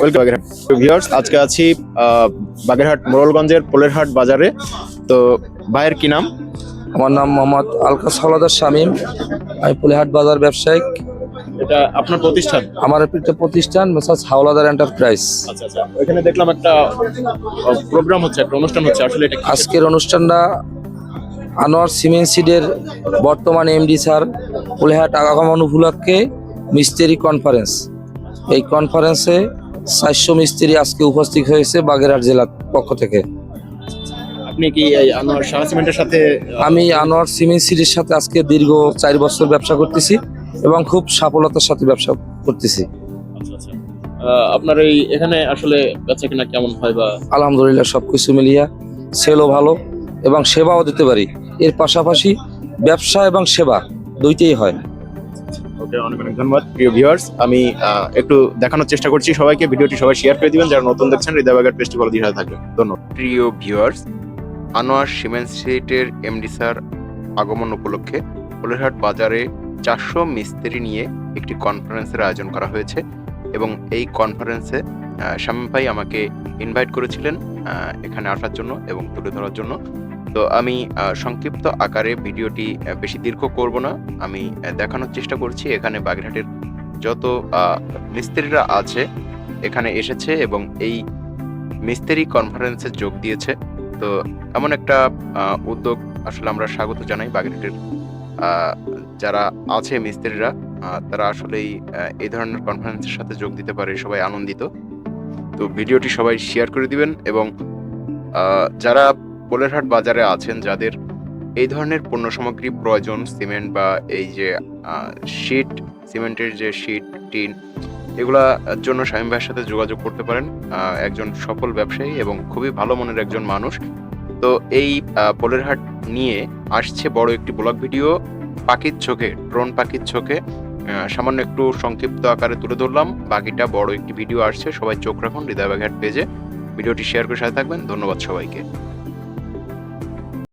Welcome Bagerhat viewers আজকে আছি বাগেরহাট মোড়লগঞ্জের পোলেরহাট বাজারে। তো ভাইয়ের কি নাম? আমার নাম মোহাম্মদ আলকাস হাওলাদার শামীম। আমি পুলিহাট বাজার ব্যবসায়িক। এটা আপনার প্রতিষ্ঠান? আমার একটা প্রতিষ্ঠান মেসাজ হাওলাদার এন্টারপ্রাইজ। আচ্ছা আচ্ছা। এখানে দেখলাম একটা প্রোগ্রাম হচ্ছে একটা অনুষ্ঠান হচ্ছে। আসলে এটা আজকের অনুষ্ঠানটা আনোয়ার সিমেন্ট সিডের বর্তমান এমডি স্যার পুলিহাট আগমন উপলক্ষে মিস্ত্রি কনফারেন্স। এই কনফারেন্সে চারশো মিস্ত্রি আজকে উপস্থিত হয়েছে বাগেরহাট জেলার পক্ষ থেকে। আপনি কি এই আনোয়ার শাহ সিমেন্টের সাথে আমি আনোয়ার সিমেন্ট সিটির সাথে আজকে দীর্ঘ চার বছর ব্যবসা করতেছি এবং খুব সফলতার সাথে ব্যবসা করতেছি। আচ্ছা আচ্ছা। আপনার এই এখানে আসলে বেচা কিনা কেমন হয় বা? আলহামদুলিল্লাহ সব কিছু মিলিয়া সেলও ভালো এবং সেবাও দিতে পারি। এর পাশাপাশি ব্যবসা এবং সেবা দুইটাই হয়। ধন্যবাদ। প্রিয় ভিউয়ার্স আমি একটু দেখানোর চেষ্টা করছি সবাইকে। ভিডিওটি সবাই শেয়ার করে দিবেন। যারা নতুন দেখছেন হৃদয়বাগের ফেস্টিভ্যাল দিয়ে থাকবে। ধন্যবাদ। প্রিয় ভিউয়ার্স আনোয়ার সিমেন্ট সিটের এমডি স্যার আগমন উপলক্ষে কোলেরহাট বাজারে চারশো মিস্ত্রি নিয়ে একটি কনফারেন্সের আয়োজন করা হয়েছে এবং এই কনফারেন্সে শামীম ভাই আমাকে ইনভাইট করেছিলেন এখানে আসার জন্য এবং তুলে ধরার জন্য। তো আমি সংক্ষিপ্ত আকারে ভিডিওটি বেশি দীর্ঘ করব না। আমি দেখানোর চেষ্টা করছি। এখানে বাগেরহাটের যত মিস্ত্রিরা আছে, এখানে এসেছে এবং এই মিস্ত্রি কনফারেন্সে যোগ দিয়েছে। তো এমন একটা উদ্যোগ আসলে আমরা স্বাগত জানাই বাগেরহাটের যারা আছে মিস্ত্রিরা। তারা আসলেই এই ধরনের কনফারেন্সের সাথে যোগ দিতে পারে, সবাই আনন্দিত। তো ভিডিওটি সবাই শেয়ার করে দিবেন এবং যারা পোলেরহাট বাজারে আছেন, যাদের এই ধরনের পণ্য সামগ্রী প্রয়োজন, সিমেন্ট বা এই যে শিট সিমেন্টের যে শিট টিন এগুলার জন্য স্বামী ভাইয়ের সাথে যোগাযোগ করতে পারেন। একজন সফল ব্যবসায়ী এবং খুবই ভালো মনের একজন মানুষ। তো এই পোলেরহাট নিয়ে আসছে বড় একটি ব্লগ ভিডিও, পাখির চোখে, ড্রোন পাখির চোখে। সামান্য একটু সংক্ষিপ্ত আকারে তুলে ধরলাম। বাকিটা বড় একটি ভিডিও আসছে, সবাই চোখ রাখুন হৃদয় পেজে। ভিডিওটি শেয়ার করে সাথে থাকবেন। ধন্যবাদ সবাইকে।